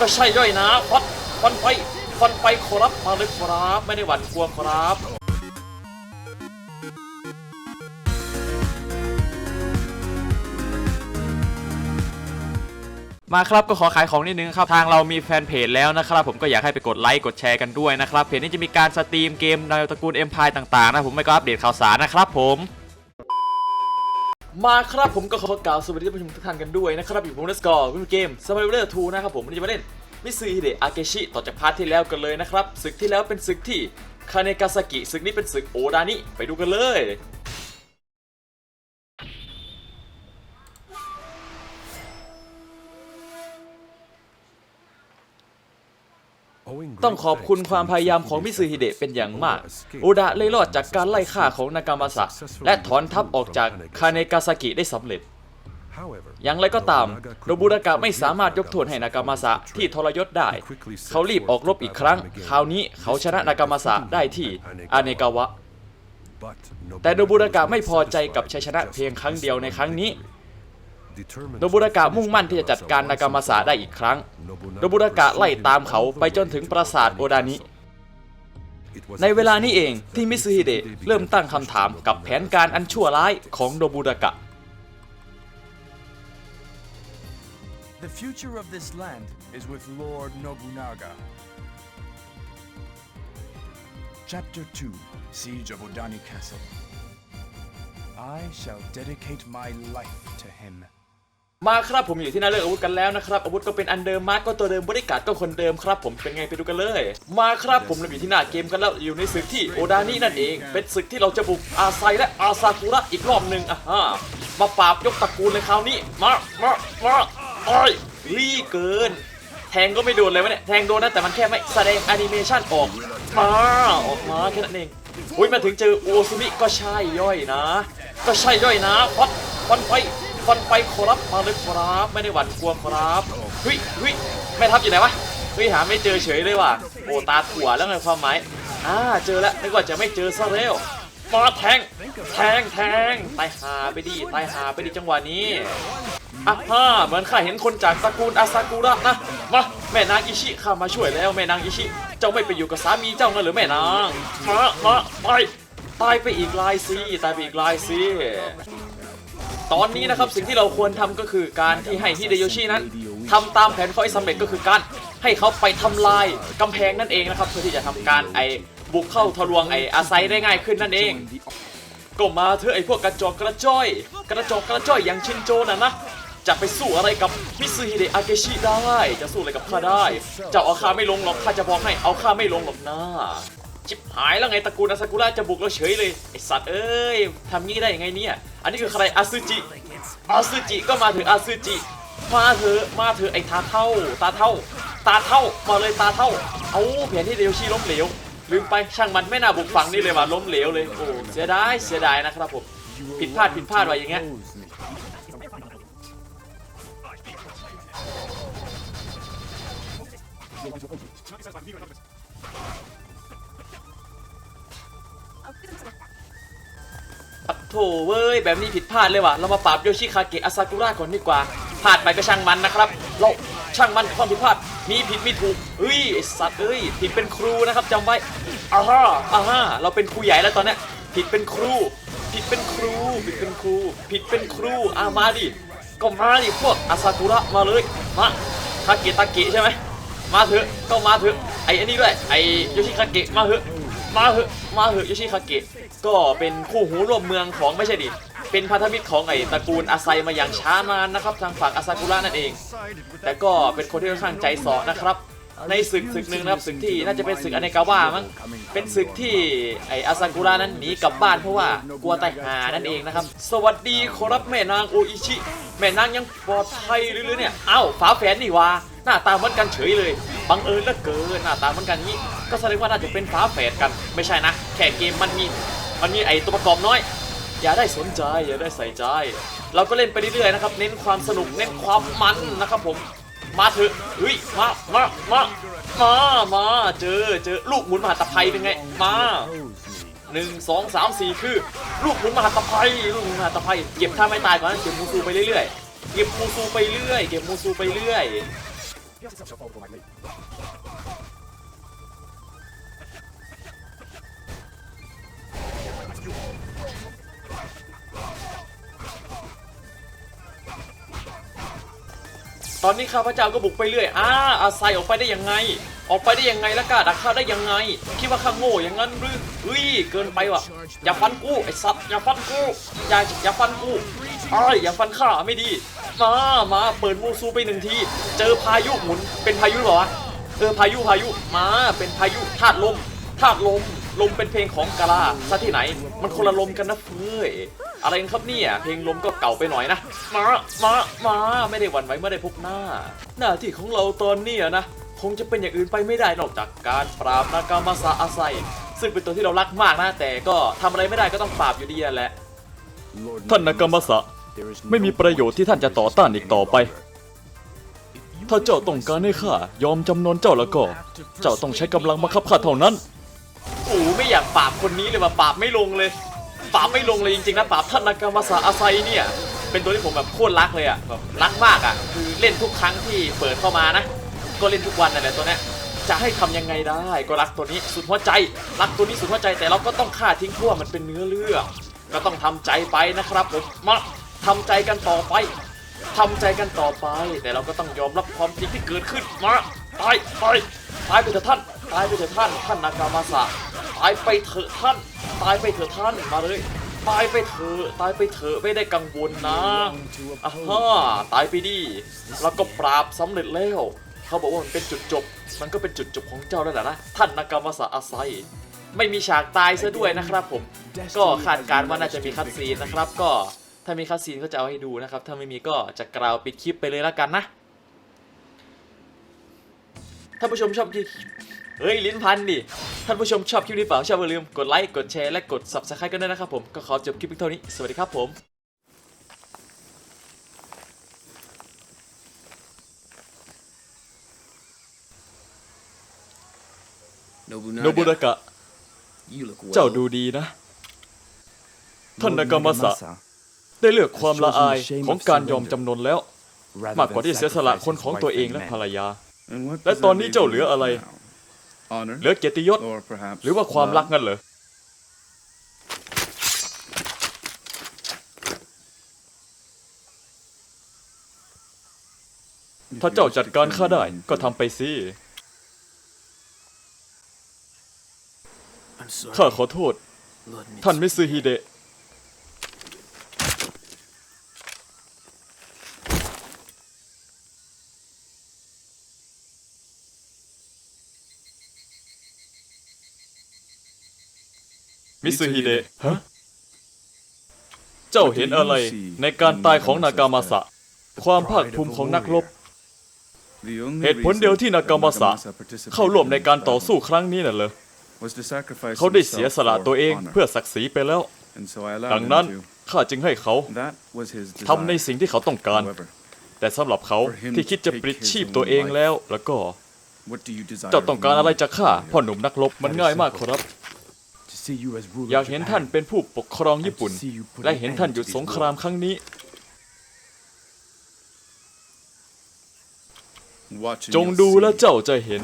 ก็ใช่ย่อยนะฟันฟันไปฟันไปขอรับมาเลยครับ ไม่ได้หวั่นกลัวครับมาครับก็ขอขายของนิดนึงครับ ทางเรามีแฟนเพจแล้วนะครับ ผมก็อยากให้ไปกดไลค์กดแชร์กันด้วยนะครับ เพจนี้จะมีการสตรีมเกมในตระกูล Empire ต่างๆนะผมไม่ก็อัปเดตข่าวสารนะครับผม มาครับผมก็ขอกล่าวสวัสดีท่านผู้ชมทุกท่านกันด้วยนะครับอยู่ผมนัสกอร์วิมเกม Survivor 2นะครับผมวันนี้จะมาเล่นมิซูฮิเดะอาเกชิต่อจากพาร์ทที่แล้วกันเลยนะครับศึกที่แล้วเป็นศึกที่คาเนกาซากิศึกนี้เป็นศึกโอดานิไปดูกันเลย ต้องขอบคุณความพยายามของมิซึฮิเดะเป็นอย่างมาก โอดะเลยรอดจากการไล่ฆ่าของนากามาสะและถอนทัพออกจากคาเนกาซากิได้สำเร็จ อย่างไรก็ตามโนบุรากะไม่สามารถยกโทษให้นากามาสะที่ทรยศได้ เขารีบออกรบอีกครั้ง คราวนี้เขาชนะนากามาสะได้ที่อาเนกาวะ แต่โนบุรากะไม่พอใจกับชัยชนะเพียงครั้งเดียวในครั้งนี้ โนบุรากะมุ่งมั่นที่จะจัดการนากามาสะได้อีกครั้ง โนบุรากะไล่ตามเขาไปจนถึงปราสาทโอดานิ ในเวลานี้เองที่มิซึฮิเดะเริ่มตั้งคำถามกับแผนการอันชั่วร้ายของโนบุรากะ The future of this land is with Lord Nobunaga. Chapter 2 Siege of Odani Castle. I shall dedicate my life to him. มาครับผมอยู่ที่หน้าเลือกอาวุธกันแล้วนะครับอาวุธก็เป็นอันเดิมมาร์กก็ตัวเดิมบริการดก็คนเดิมครับผมเป็นไงไปดูกันเลย มาครับผมเราอยู่ที่หน้าเกมกันแล้วอยู่ในศึกที่โอดานี่นั่นเอง เป็นศึกที่เราจะบุกอาไซและอาซากุระอีกรอบหนึ่งอะฮะมาปราบยกตระกูลในคราวนี้มามามาโอ้ยรีเกิน แทงก็ไม่โดนเลยวะเนี่ยแทงโดนนะแต่มันแค่ไม่แสดงแอนิเมชันออกมาออกมาแค่นั้นเองอุ้ยมาถึงเจอโอซุมิก็ใช่ย่อยนะ ก็ใช่ย่อยนะฟันฟันไป ฟันไปขอรับมาเลยครับไม่ได้หวั่นกลัวครับเฮ้ยเฮ้ยแม่ทัพอยู่ไหนวะเฮ้ยหาไม่เจอเฉยเลยว่ะโอ้ตาถั่วแล้วไงความหมายอ่าเจอแล้วนึกว่าจะไม่เจอซะแล้วมาแทงแทงแทงตายหาไปดิตายหาไปดิจังหวะนี้อะฮ่าเหมือนข้าเห็นคนจากตระกูลอาซากุระนะมาแม่นางอิชิข้ามาช่วยแล้วแม่นางอิชิ เจ้าไม่ไปอยู่กับสามีเจ้างั้นหรือแม่นางมามาไปตายไปอีกลายสิตายไปอีกลายสิ ตอนนี้นะครับสิ่งที่เราควรทำก็คือการที่ให้ฮิเดโยชินั้นทำตามแผนเขาให้สำเร็จก็คือการให้เขาไปทำลายกำแพงนั่นเองนะครับเพื่อที่จะทำการไอบุกเข้าทะลวงไออาไซได้ง่ายขึ้นนั่นเอง ก็มาเถอะไอพวกกระจอกกระจ้อย กระจอกกระจ้อยอย่างชินโจน่ะนะจะไปสู้อะไรกับมิซึฮิเดะอาเกชิได้ จะสู้อะไรกับข้าได้ เจ้าเอาข้าไม่ลงหรอกข้าจะบอกให้เอาข้าไม่ลงหรอกนะ ชิบหายแล้วไงตระกูลอาซากุระจะบุกเราเฉยเลยไอสัตว์เอ้ยทำงี้ได้ยังไงเนี่ย อันนี้คือใครอาซึจิอาซึจิก็มาถึงอาซึจิ มาเถอะมาเถอะไอตาเท่า ตาเท่า ตาเท่ามาเลยตาเท่า เอาแผนที่เดโยชิล้มเหลวลืมไปช่างมันไม่น่าบุกฝั่งนี่เลยว่ะล้มเหลวเลยโอ้เสียดายเสียดายนะครับผมผิดพลาดผิดพลาดไว้อย่างเงี้ย ปัดโถเว้ย แบบนี้ผิดพลาดเลยว่ะ เรามาปราบโยชิคาเกะอาซากุระก่อนดีกว่าพลาดไปก็ช่างมันนะครับ เราช่างมันความผิดพลาด มีผิดมีถูกเอ้ยสัตว์เอ้ย ผิดเป็นครูนะครับจำไว้อ่าฮะอ่าฮะเราเป็นครูใหญ่แล้วตอนนี้ผิดเป็นครู ผิดเป็นครู ผิดเป็นครู ผิดเป็นครูอ่ามาดิ ก็มาดิพวกอาซากุระมาเลย มาคาเกะตาเกะใช่ไหมมาเถอะ ก็มาเถอะ ไอ้อันนี้ด้วย ไอ้โยชิคาเกะมาเถอะ มาเหอะมาเหอะโยชิคาเกะก็เป็นคู่หูร่วมเมืองของไม่ใช่ดิ เป็นพันธมิตรของไอ้ตระกูลอาไซมาอย่างช้านานนะครับ ทางฝั่งอาซากุระนั่นเอง แต่ก็เป็นคนที่ค่อนข้างใจสอนะครับในศึกศึกหนึ่งนะครับศึกที่น่าจะเป็นศึกอเนกาว่ามั้งเป็นศึกที่ไออาซากุระนั้นหนีกลับบ้านเพราะว่ากลัวตายหานั่นเองนะครับ สวัสดีขอรับแม่นางโออิชิ แม่นางยังปลอดภัยหรือเนี่ยเอ้าฝาแฝดนี่วะหน้าตาเหมือนกันเฉยเลยบังเอิญเหลือเกินหน้าตาเหมือนกันนี้ ก็แสดงว่าน่าจะเป็นฝาแฝดกัน ไม่ใช่นะ แค่เกมมันมี มันมีไอตัวประกอบน้อย อย่าได้สนใจ อย่าได้ใส่ใจ เราก็เล่นไปเรื่อยๆนะครับ เน้นความสนุก เน้นความมันนะครับผม มาเถอะเฮ้ย มา มา มา มา มา เจอ เจอ ลูกหมุนมหาตภัยเป็นไง มาหนึ่งสองสามสี่คือ ลูกหมุนมหาตภัย ลูกหมุนมหาตภัย เก็บท่าไม่ตายก่อนนะเก็บมูซูไปเรื่อยๆ เก็บมูซูไปเรื่อย เก็บมูซูไปเรื่อย ตอนนี้ข้าพเจ้าก็บุกไปเรื่อยอ้าอาศัยออกไปได้ยังไง ออกไปได้ยังไงแล้วกาดักข้าได้ยังไง คิดว่าข้าโง่อย่างนั้นหรือเฮ้ยเกินไปว่ะ อย่าฟันกูไอ้สัตว์อย่าฟันกูอย่าอย่าฟันกูไอ้ยอย่าฟันข้าไม่ดี มามาเปิดมูซูไปหนึ่งที เจอพายุหมุนเป็นพายุหรอวะเออพายุพายุมาเป็นพายุธาตุลมธาตุลม ลมเป็นเพลงของกาลาซะที่ไหน มันคนละลมกันนะเฟ้ยอะไรกันครับเนี่ย เพลงลมก็เก่าไปหน่อยนะ มา มา มา ไม่ได้หวั่นไหวไม่ได้พบหน้า หน้าที่ของเราตอนนี้นะ คงจะเป็นอย่างอื่นไปไม่ได้นอกจากการปราบนากามาซาอาไซซึ่งเป็นตัวที่เรารักมากนะแต่ก็ทำอะไรไม่ได้ก็ต้องปราบอยู่ดีนั่นแหละ ท่านนากามาสะไม่มีประโยชน์ที่ท่านจะต่อต้านอีกต่อไป ถ้าเจ้าต้องการให้ข้ายอมจำนนเจ้าแล้วก็ เจ้าต้องใช้กำลังบังคับข้าเท่านั้น โอ้ไม่อยากปราบคนนี้เลยว่าปราบไม่ลงเลย ปราบไม่ลงเลยจริงๆนะปราบท่านนากามาสะอาไซเนี่ย เป็นตัวที่ผมแบบโคตรรักเลยอะแบบรักมากอะ คือเล่นทุกครั้งที่เปิดเข้ามานะ ก็เล่นทุกวันนั่นแหละตัวเนี้ยจะให้ทำยังไงได้ก็รักตัวนี้สุดหัวใจ รักตัวนี้สุดหัวใจแต่เราก็ต้องฆ่าทิ้งเพราะว่อมันเป็นเนื้อเรื่องก็ต้องทำใจไปนะครับผมมาทำใจกันต่อไปทำใจกันต่อไป แต่เราก็ต้องยอมรับความจริงที่เกิดขึ้นมาตายตายตายไปเถอะท่าน ตายไปเถอะท่านท่านนากามาสะตายไปเถอะท่าน ตายไปเถอะท่านมาเลยตายไปเถอะตายไปเถอะไม่ได้กังวลนะอ่าฮะตายไปดิแล้วก็ปราบสำเร็จแล้วเขาบอกว่ามันเป็นจุดจบ มันก็เป็นจุดจบของเจ้าแล้วแหละนะท่านนากามาสะอาไซไม่มีฉากตายซะด้วยนะครับผม ก็คาดการณ์ว่าน่าจะมีคัดซีนนะครับ ก็ถ้ามีคัดซีนก็จะเอาให้ดูนะครับ ถ้าไม่มีก็จะกล่าวปิดคลิปไปเลยแล้วกันนะท่านผู้ชมชอบคลิป เฮ้ย ลิ้นพันดิ ท่านผู้ชมชอบคลิปนี้เปล่าชอบอย่าลืมกดไลค์ กดแชร์ และกด subscribe กันด้วยนะครับผม ก็ขอจบคลิปเพียงเท่านี้ สวัสดีครับผมโนบุ Nobunaga, ดากะ you look well. เจ้าดูดีนะ ท่านนากามาสะ ได้เลือกความละอายของการยอมจำนนแล้ว มากกว่าที่เสียสละคนของตัวเองและภรรยา And what และ does ตอน that นี้ leave เจ้า you เหลืออะไร now? Honor เหลือเกียรติยศ or perhaps หรือว่าความรัก love? งั้นเหรอ If ถ้า you เจ้า wish จัด to การข้าได้ claim ก็ทำไปสิ I'm sorry, ข้าขอโทษ Lord Mitsu. ท่านมิซึฮิเดะ มิซึฮิเดะฮะเจ้าเห็นอะไรในการตายของนากามาสะ ความภาคภูมิของนักรบ The only เหตุผลเดียวที่นากามาสะ participated เข้าร่วมในการ in ต่อ battle สู้ครั้งนี้น่ะเหรอ was to sacrifice เขาได้เสีย himself สละ for ตัวเอง honor. เพื่อศักดิ์ศรีไปแล้ว And so I allowed ดัง him นั้น to. ข้าจึงให้เขา That was his ทำใน desire. สิ่งที่เขาต้องการ However, แต่สำหรับเขาที่คิดจะปลิดชีพตัวเองแล้วแล้วก็ what do you desire เจ้าต้องการอะไร from me, จากข้า warrior? พ่อหนุ่มนักรบมันง่ายมากครับ อยาก of เห็น Japan. ท่านเป็นผู้ปกครองญี่ปุ่น และเห็นท่านหยุดสงครามครั้งนี้ Watch and จง you'll ดู see. แล้วเจ้าจะเห็น